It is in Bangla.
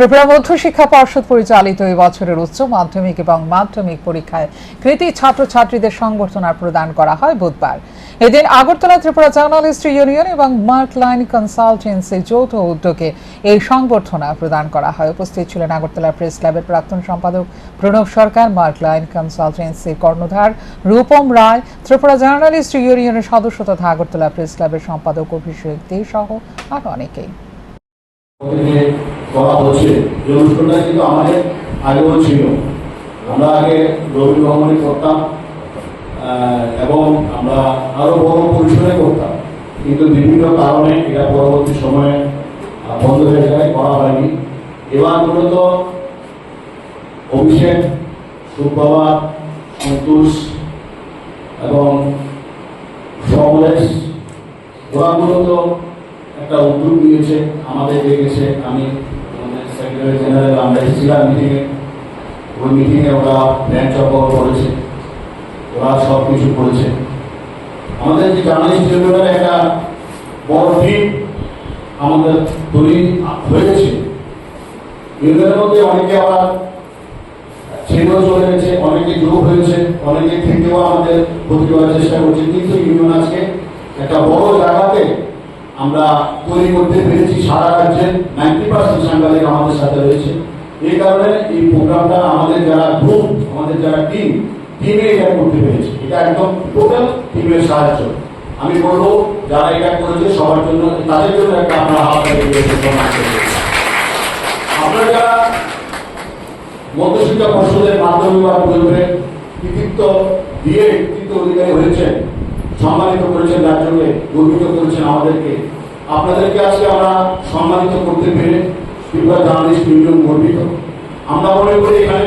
ত্রিপুরা মধ্য শিক্ষা পর্ষদ পরিচালিত এই বছরের উচ্চ মাধ্যমিক এবং মাধ্যমিক পরীক্ষায় কৃতি ছাত্রছাত্রীদের সংবর্ধনা প্রদান করা হয় বুধবার। এদিন আগরতলা ত্রিপুরা জার্নালিস্ট ইউনিয়ন এবং মার্ক লাইন কনসালটেন্সি যৌথ উদ্যোগে এই সংবর্ধনা প্রদান করা হয়। উপস্থিত ছিলেন আগরতলা প্রেস ক্লাবের প্রাক্তন সম্পাদক প্রণব সরকার, মার্ক লাইন কনসালটেন্সির কর্ণধার রূপম রায়, ত্রিপুরা জার্নালিস্ট ইউনিয়নের সদস্য তথা আগরতলা প্রেস ক্লাবের সম্পাদক অভিষেক দে সহ আর অনেকেই। করা হচ্ছে যে অনুষ্ঠানটা কিন্তু আমাদের আগেও ছিল। আমরা আগে রবি ভ্রমণে করতাম এবং আমরা আরও বড় পরিসরে করতাম। কিন্তু বিভিন্ন কারণে এটা পরবর্তী সময়ে বন্ধ হয়ে যায় করা হয়নি। এবার মূলত অভিষেক সুপ্রভা সন্তোষ এবং সমরেশ ওরা মূলত একটা উদ্যোগ নিয়েছে, আমাদের দেখেছে। আমি আমাদের সেক্রেটারি জেনারেল আমরা এসেছিলাম মিটিংয়ে ওই মিটিংয়ে ওরা প্ল্যান চকর করেছে। ওরা সব কিছু করেছে। আমাদের যে জার্নালিস্ট ইউনিয়নের একটা বড় টিম আমাদের তৈরি হয়েছে। ইউনিয়নের মধ্যে অনেকে আবার ছেড়েও চলে গেছে, অনেকে যোগ হয়েছে, অনেকে থেকেও আমাদের করার চেষ্টা করছে। কিন্তু ইউনিয়ন আজকে একটা বড় জায়গাতে আমরা তৈরি করতে পেরেছি সারা রাজ্যে নাইনটি পার্সেন্ট সাংবাদিক আমাদের সাথে রয়েছে। এই কারণে এই প্রোগ্রামটা আমাদের যারা গ্রুপ আমাদের যারা টিম টিমে এটা করতে পেরেছে। এটা একদম টোটাল টিমের সাহায্য। আমি বলব, যারা এটা করেছে সবার জন্য, তাদের জন্য একটা আমরা হাত আপনারা যারা মধ্যশিক্ষা পর্ষদের মাধ্যমে বা পরিবারে কৃতিত্ব দিয়ে কৃতিত্ব অধিকারী হয়েছেন সম্মানিত করেছেন রাজ্যকে গর্বিত করেছেন আমাদেরকে। আপনাদেরকে আজকে আমরা সম্মানিত করতে পেরে ত্রিপুরা জার্নালিস্ট গর্বিত। আমরা মনে করি এখানে